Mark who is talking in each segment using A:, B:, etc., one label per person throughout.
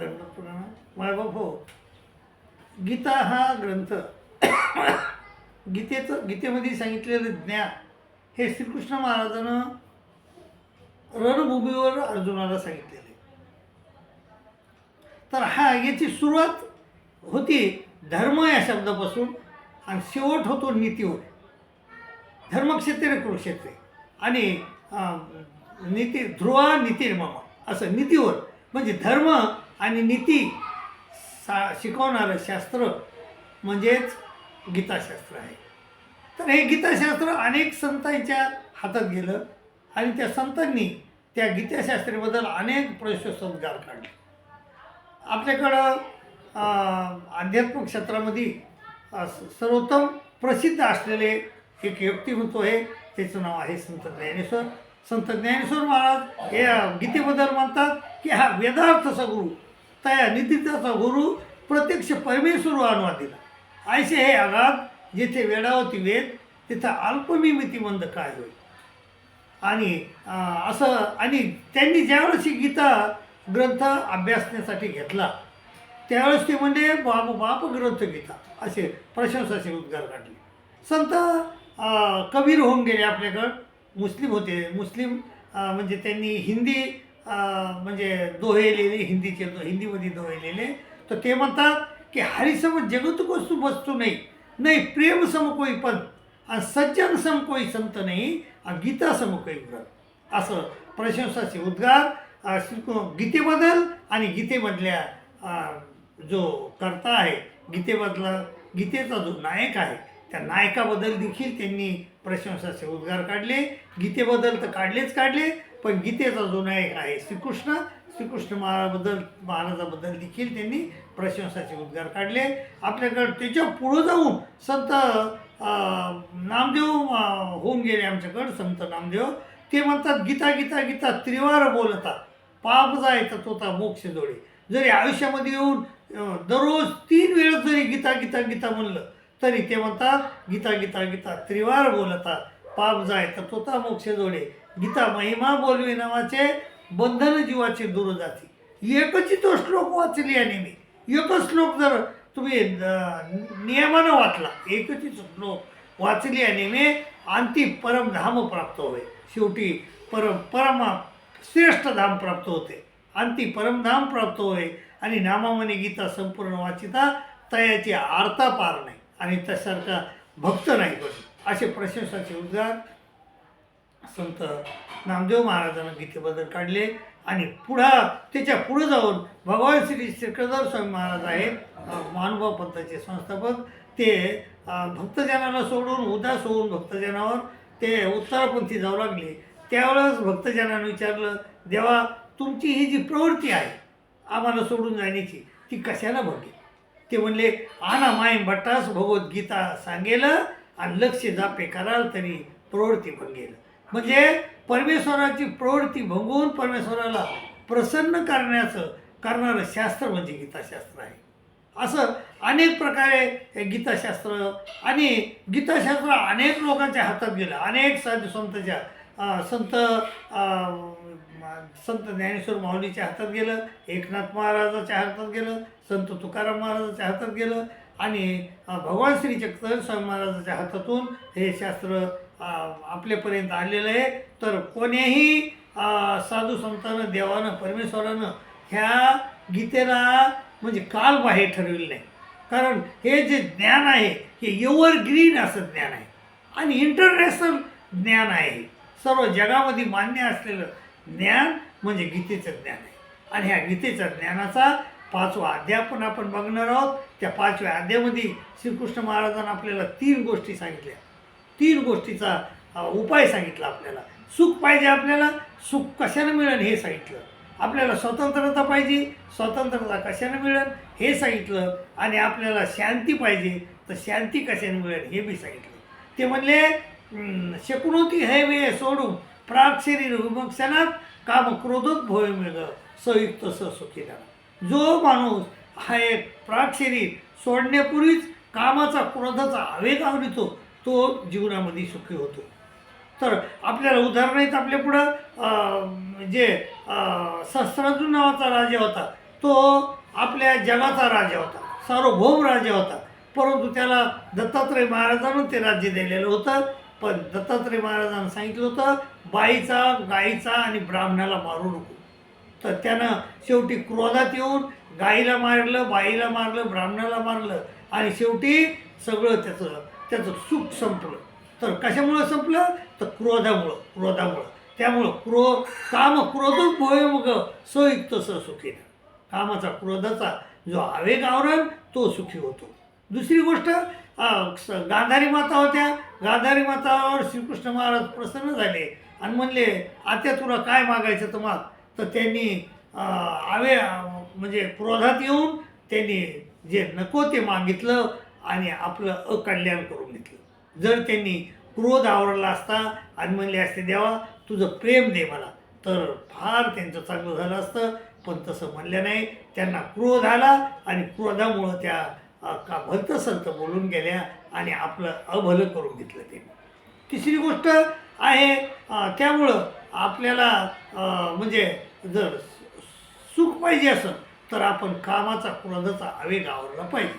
A: दंडपुराण मायबाप हो. गीता हा ग्रंथ गीतेचं गीतेमध्ये सांगितलेलं ज्ञान हे श्रीकृष्ण महाराजानं रणभूमीवर अर्जुनाला सांगितलेलं तर हा याची सुरुवात होती धर्म या शब्दापासून आणि शेवट होतो नीतीवर धर्मक्षेत्रे कुरुक्षेत्रे. आणि नीती ध्रुवा नीती असं नीतीवर. म्हणजे धर्म आणि नीती सा शिकवणारं शास्त्र म्हणजेच गीताशास्त्र आहे. तर हे गीताशास्त्र अनेक संतांच्या हातात गेलं आणि त्या संतांनी त्या गीताशास्त्राबद्दल अनेक प्रशंसोद्गार काढले. आपल्याकडं आध्यात्म आध्यात्मिक क्षेत्रामध्ये सर्वोत्तम प्रसिद्ध असलेले एक व्यक्तिमत्व आहे त्याचं नाव आहे संत ज्ञानेश्वर. संत ज्ञानेश्वर महाराज हे गीतेबद्दल म्हणतात की हा वेदार्थचा गुरु तया नितीचा गुरु प्रत्यक्ष परमेश्वर अनुवाद दिला. ऐसे हे आघात जेथे वेडावती वेद तिथं अल्पमिमितीमंद काय होईल? आणि असं आणि त्यांनी ज्यावेळेस गीता ग्रंथ अभ्यासण्यासाठी घेतला त्यावेळेस ते म्हणजे बाप बाप ग्रंथ गीता. असे प्रशंसाचे उद्गार काढले. संत कबीर होऊन गेले आपल्याकडं. मुस्लिम होते. मुस्लिम म्हणजे त्यांनी हिंदी म्हणजे दोहे लिहिले हिंदीचे दो हिंदीमध्ये दोहे लिहिले तर ते म्हणतात की हरिसम जगत वस्तू वस्तू नाही नाही प्रेम सम कोई पण आणि सज्जन सम कोई संत नाही आणि गीता सम कोई व्रत असं प्रशंसाचे उद्गार श्री- गीतेबद्दल आणि गीतेमधल्या जो कर्ता आहे गीतेमधला गीतेचा जो नायक आहे त्या नायकाबद्दल देखील त्यांनी प्रशंसाचे उद्गार काढले. गीतेबद्दल तर काढलेच काढले पण गीतेचा जो नायक आहे श्रीकृष्ण श्रीकृष्ण महाराजाबद्दल महाराजाबद्दल देखील त्यांनी प्रशंसाचे उद्गार काढले. आपल्याकडं त्याच्या पुढं जाऊन संत नामदेव होऊन गेले आमच्याकडं संत नामदेव. ते म्हणतात गीता गीता गीता त्रिवार बोलता पाप जायचा तोता मोक्ष जोडे. जरी आयुष्यामध्ये येऊन दररोज तीन वेळा जरी गीता गीता गीता म्हणलं तरी ते म्हणतात गीता गीता गीता त्रिवार बोलता पाप जाय तर तोता मोक्ष जोडे. गीता महिमा बोलवी नावाचे बंधन जीवाचे दूर जाती. एकच तो श्लोक वाचली आणि मी एकच श्लोक जर तुम्ही नियमानं वाचला एकचित श्लोक वाचली आणि मी अंती परमधाम प्राप्त होय. शेवटी परम परमा श्रेष्ठ धाम प्राप्त होते. अंती परमधाम प्राप्त होय. आणि नामामने गीता संपूर्ण वाचिता तयाची आरता पार नाही. आणि त्यासारखा भक्त नाही पण असे प्रशंसाचे उद्गार संत नामदेव महाराजांना गीतेबद्दल काढले आणि पुढा त्याच्या पुढं जाऊन भगवान श्री श्रीकृष्ण स्वामी महाराज आहेत महानुभाव पंथाचे संस्थापक. ते भक्तजनाला सोडून उदास होऊन भक्तजनावर ते उत्तरापंथी जाऊ लागले. त्यावेळेस भक्तजनानं विचारलं देवा तुमची ही जी प्रवृत्ती आहे आम्हाला सोडून जाण्याची ती कशाला बघेल? ते म्हणले आना माय भट्टास भगवद्गीता सांगेल आणि लक्ष जापे कराल तरी प्रवृत्ती भंगेल म्हणजे परमेश्वराची प्रवृत्ती भंगवून परमेश्वराला प्रसन्न करण्याचं करणारं शास्त्र म्हणजे गीताशास्त्र आहे. असं अनेक प्रकारे गीताशास्त्र आणि गीताशास्त्र अनेक लोकांच्या हातात गेलं. अनेक साधू संतच्या संत संत ज्ञानेश्वर माऊलीच्या हातात गेलं एकनाथ महाराजाच्या हातात गेलं संत तुकाराम महाराजाच्या हातात गेलं आणि भगवान श्री चक्रधर महाराजाच्या हातातून हे शास्त्र आपल्यापर्यंत आलेलं आहे. तर कोणीही साधू संतानं देवानं परमेश्वरानं ह्या गीतेला म्हणजे काल बाहेर ठरविलं नाही. कारण हे जे ज्ञान आहे हे एव्हरग्रीन असं ज्ञान आहे. आणि इंटरनॅशनल ज्ञान आहे सर्व जगामध्ये मान्य असलेलं ज्ञान म्हणजे गीतेचं ज्ञान आहे. आणि ह्या गीतेच्या ज्ञानाचा पाचवा अध्याय पण आपण बघणार आहोत. त्या पाचव्या अध्यायामध्ये श्रीकृष्ण महाराजांना आपल्याला तीन गोष्टी सांगितल्या. तीन गोष्टीचा उपाय सांगितला आपल्याला. सुख पाहिजे आपल्याला सुख कशाने मिळेल हे सांगितलं. आपल्याला स्वतंत्रता पाहिजे स्वतंत्रता कशाने मिळेल हे सांगितलं. आणि आपल्याला शांती पाहिजे तर शांती कशाने मिळेल हे बी सांगितलं. ते म्हणले शकुनोती हे वेळ सोडून प्राग शरीर विमोक्षणात काम क्रोधोत भोय मिळ संयुक्त सुखीला जो माणूस हा एक प्राग शरीर सोडण्यापूर्वीच कामाचा क्रोधाचा आवेग आवडतो तो जीवनामध्ये सुखी होतो. तर आपल्याला उदाहरण आहेत आपल्या पुढं जे म्हणजे, अं, नावाचा राजा होता. तो आपल्या जगाचा राजा होता सार्वभौम राजा होता. परंतु त्याला दत्तात्रय महाराजांना ते राज्य दिलेलं होतं. पण दत्तात्रय महाराजांना सांगितलं होतं बाईचा गाईचा आणि ब्राह्मणाला मारू नको. तर त्यानं शेवटी क्रोधात येऊन गाईला मारलं बाईला मारलं ब्राह्मणाला मारलं आणि शेवटी सगळं त्याचं त्याचं सुख संपलं. तर कशामुळं संपलं? तर क्रोधामुळं क्रोधामुळं. त्यामुळं क्रो काम क्रोधच भोय मग सयुक्त स सुखी कामाचा क्रोधाचा जो आवेग आवरण तो सुखी होतो. दुसरी गोष्ट गांधारी माता होत्या. गांधारी मातावर श्रीकृष्ण महाराज प्रसन्न झाले आणि म्हणले आता तुला काय मागायचं? तर माग तर त्यांनी आवे म्हणजे क्रोधात येऊन त्यांनी जे नको ते मागितलं आणि आपलं अकल्याण करून घेतलं. जर त्यांनी क्रोध आवरला असता आणि म्हणले असते देवा तुझं प्रेम दे मला तर फार त्यांचं चांगलं झालं असतं. पण तसं म्हणलं नाही. त्यांना क्रोध आला आणि क्रोधामुळं त्या का भलतं संत बोलून गेल्या आणि आपलं अभलं करून घेतलं ते. तिसरी गोष्ट आहे त्यामुळं आपल्याला म्हणजे जर सुख पाहिजे असं तर आपण कामाचा क्रोधाचा आवेग आवरला पाहिजे.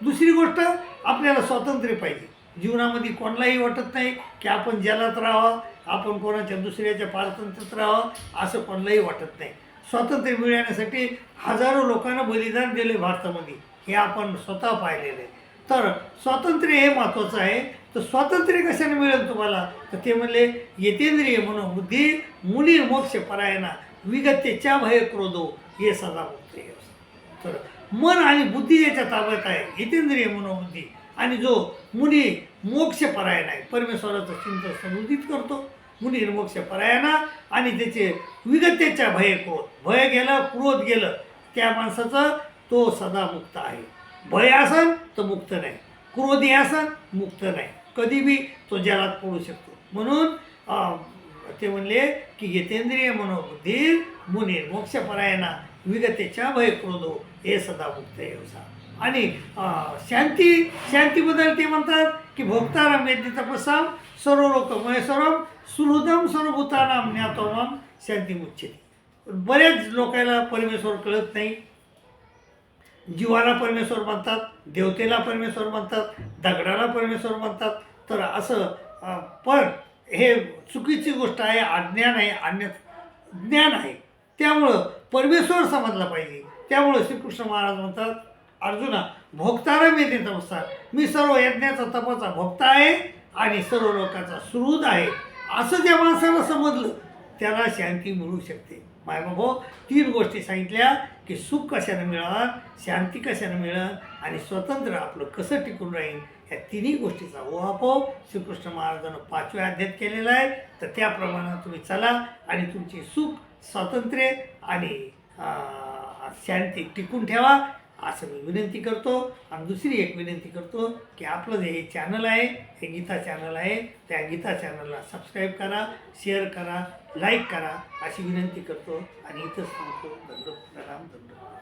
A: दुसरी गोष्ट आपल्याला स्वातंत्र्य पाहिजे. जीवनामध्ये कोणालाही वाटत नाही की आपण जलात राहावं आपण कोणाच्या दुसऱ्याच्या पारतंत्र्यात राहावं असं कोणालाही वाटत नाही. स्वातंत्र्य मिळवण्यासाठी हजारो लोकांना बलिदान दिले भारतामध्ये. हे आपण स्वतः पाहिलेलं आहे. तर स्वातंत्र्य हे महत्त्वाचं आहे. तर स्वातंत्र्य कशाने मिळेल तुम्हाला? तर ते म्हणले येतेंद्रिय म्हणून बुद्धी मुनी मोक्ष परायणा विगत्यच्या भय क्रोधो हे सदा मुक्त तर मन आणि बुद्धी याच्या ताब्यात आहे. येतेंद्रिय मनोबुद्धी. आणि जो मुनी मोक्ष परायण आहे परमेश्वराचं चिंतन समृद्धीत करतो मुनी मोक्ष परायणा आणि त्याचे विगतेच्या भय क्रोध. भय गेलं क्रोध गेलं त्या माणसाचं तो सदा मुक्त आहे. भय असन तर मुक्त नाही. क्रोधी असन मुक्त नाही. कधीबी तो जलात पडू शकतो. म्हणून ते म्हणले की येतेंद्रिय मनोबुद्धी मुनी मोक्षपरायणा विगतेच्या भय क्रोधो हे सदा मुक्त व्यवसा आणि शांती शांतीबद्दल ते म्हणतात की भोक्ताराम यज्ञ तपसाम सर्व लोक महेश्वरम सुहृदम सर्वभूतानाम ज्ञातोमाम शांती मुच्छते बरेच लोकांना परमेश्वर कळत नाही. जीवाला परमेश्वर म्हणतात देवतेला परमेश्वर म्हणतात दगडाला परमेश्वर म्हणतात. तर असं पण हे चुकीची गोष्ट आहे अज्ञान आहे अन्य ज्ञान आहे. त्यामुळं परमेश्वर समजला पाहिजे. त्यामुळं श्रीकृष्ण महाराज म्हणतात अर्जुना भोगतारा मी ते असतात. मी सर्व यज्ञाचा तपाचा भोगता आहे आणि सर्व लोकांचा सुहृद आहे. असं ज्या माणसाला समजलं त्याला शांती मिळू शकते. मायबाबो तीन गोष्टी सांगितल्या की सुख कशानं मिळणार शांती कशानं मिळणार आणि स्वतंत्र आपलं कसं टिकून राहील या तिन्ही गोष्टीचा ओहापोह श्रीकृष्ण महाराजांना पाचव्या अध्यात केलेला आहे. तर त्याप्रमाणे तुम्ही चला आणि तुमची सुख स्वातंत्र्य आणि शांती टिकून ठेवा. असं मी विनंती करतो. आणि दुसरी एक विनंती करतो की आपलं जे हे चॅनल आहे हे गीता चॅनल आहे त्या गीता चॅनलला सबस्क्राईब करा शेअर करा लाईक करा अशी विनंती करतो. आणि इथंच सांगतो दंड प्रणाम दंड.